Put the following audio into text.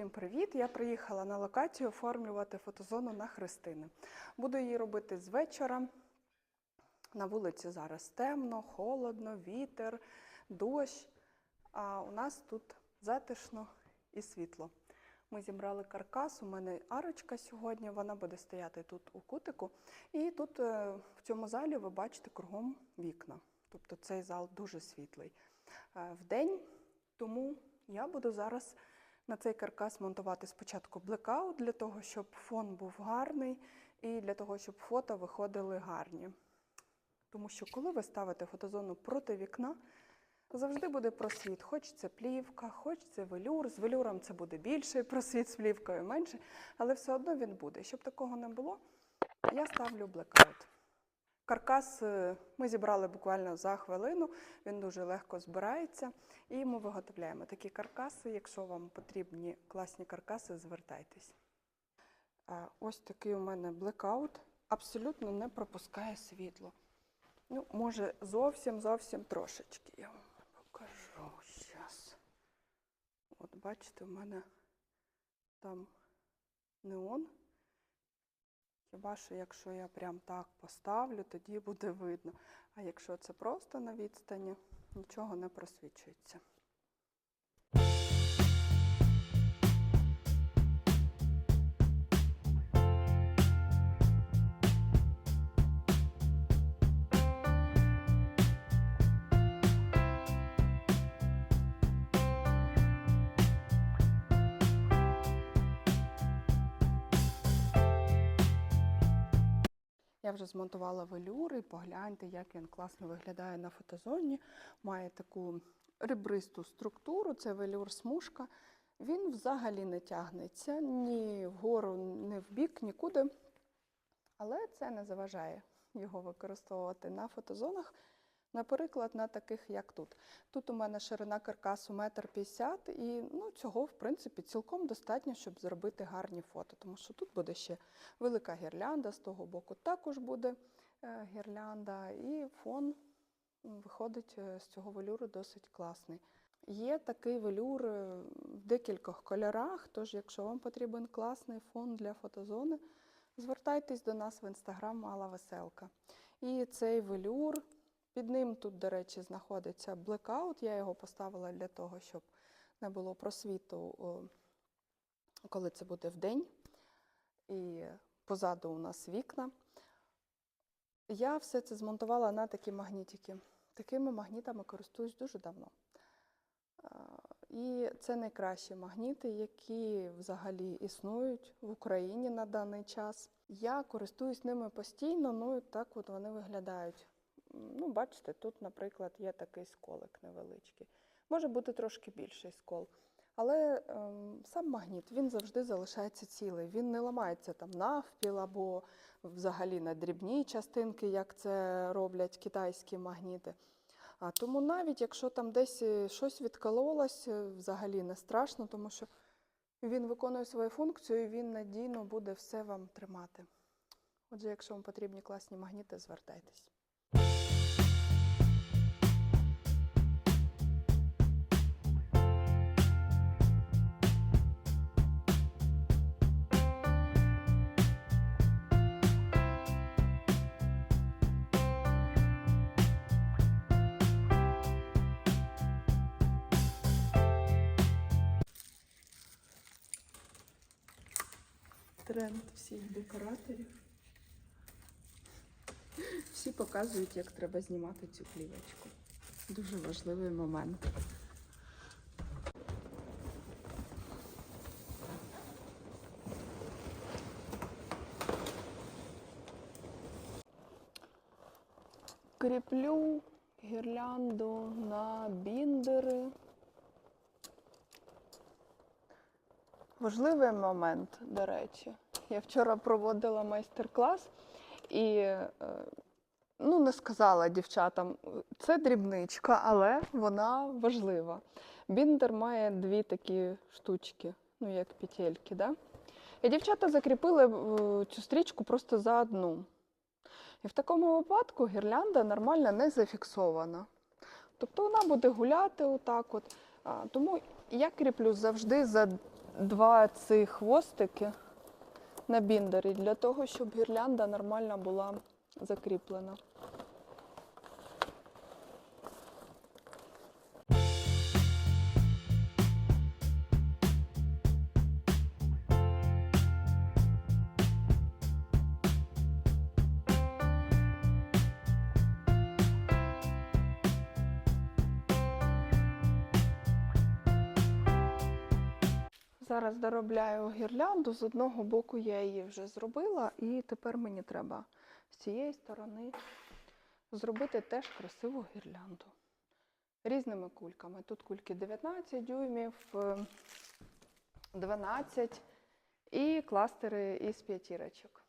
Всім привіт! Я приїхала на локацію оформлювати фотозону на Христини. Буду її робити з вечора. На вулиці зараз темно, холодно, вітер, дощ. А у нас тут затишно і світло. Ми зібрали каркас. У мене арочка сьогодні. Вона буде стояти тут у кутику. І тут е, в цьому залі ви бачите кругом вікна. Тобто цей зал дуже світлий. Е, Вдень тому я буду зараз на цей каркас монтувати спочатку блекаут для того, щоб фон був гарний і для того, щоб фото виходили гарні. Тому що коли ви ставите фотозону проти вікна, завжди буде просвіт. Хоч це плівка, хоч це велюр. З велюром це буде більший просвіт, з плівкою менше, але все одно він буде. Щоб такого не було, я ставлю блекаут. Каркас е, ми зібрали буквально за хвилину, він дуже легко збирається. І ми виготовляємо такі каркаси. Якщо вам потрібні класні каркаси, звертайтесь. Ось такий у мене блекаут, абсолютно не пропускає світло. Ну, може, зовсім зовсім трошечки. Я вам покажу зараз. От бачите, у мене там неон. Хіба що якщо я прям так поставлю, тоді буде видно. А якщо це просто на відстані, нічого не просвічується. Я вже змонтувала велюр і погляньте, як він класно виглядає на фотозоні. Має таку ребристу структуру, це велюр смужка. Він взагалі не тягнеться ні вгору, ні в бік, нікуди. Але це не заважає його використовувати на фотозонах. Наприклад, на таких, як тут. Тут у мене ширина каркасу 1,50 м, і ну, цього, в принципі, цілком достатньо, щоб зробити гарні фото. Тому що тут буде ще велика гірлянда, з того боку також буде е, гірлянда, і фон виходить е, з цього велюру досить класний. Є такий велюр е, в декількох кольорах, тож, якщо вам потрібен класний фон для фотозони, звертайтесь до нас в інстаграм Мала Веселка. І цей велюр. Під ним тут, до речі, знаходиться блекаут. Я його поставила для того, щоб не було просвіту, коли це буде вдень. І позаду у нас вікна. Я все це змонтувала на такі магнітики. Такими магнітами користуюсь дуже давно. І це найкращі магніти, які взагалі існують в Україні на даний час. Я користуюсь ними постійно, ну і так от вони виглядають. Ну, бачите, тут, наприклад, є такий сколик невеличкий. Може бути трошки більший скол. Але ем, сам магніт він завжди залишається цілий. Він не ламається там навпіл або взагалі на дрібні частинки, як це роблять китайські магніти. А тому навіть якщо там десь е, щось відкололось, е, взагалі не страшно, тому що він виконує свою функцію і він надійно буде все вам тримати. Отже, якщо вам потрібні класні магніти, звертайтесь. Тренд всіх декораторів. Всі показують, як треба знімати цю плівочку. Дуже важливий момент. Кріплю гірлянду на біндери. Важливий момент, до речі. Я вчора проводила майстер-клас і е, ну, не сказала дівчатам, це дрібничка, але вона важлива. Біндер має дві такі штучки, ну як петельки. Да? І дівчата закріпили е, цю стрічку просто за одну. І в такому випадку гірлянда нормально не зафіксована. Тобто вона буде гуляти отак. От. Тому я кріплю завжди за два ці хвостики на біндері для того, щоб гірлянда нормально була закріплена. Зараз доробляю гірлянду. З одного боку я її вже зробила, і тепер мені треба з цієї сторони зробити теж красиву гірлянду. Різними кульками. Тут кульки 19 дюймів, е, 12 і кластери із п'ятірочок.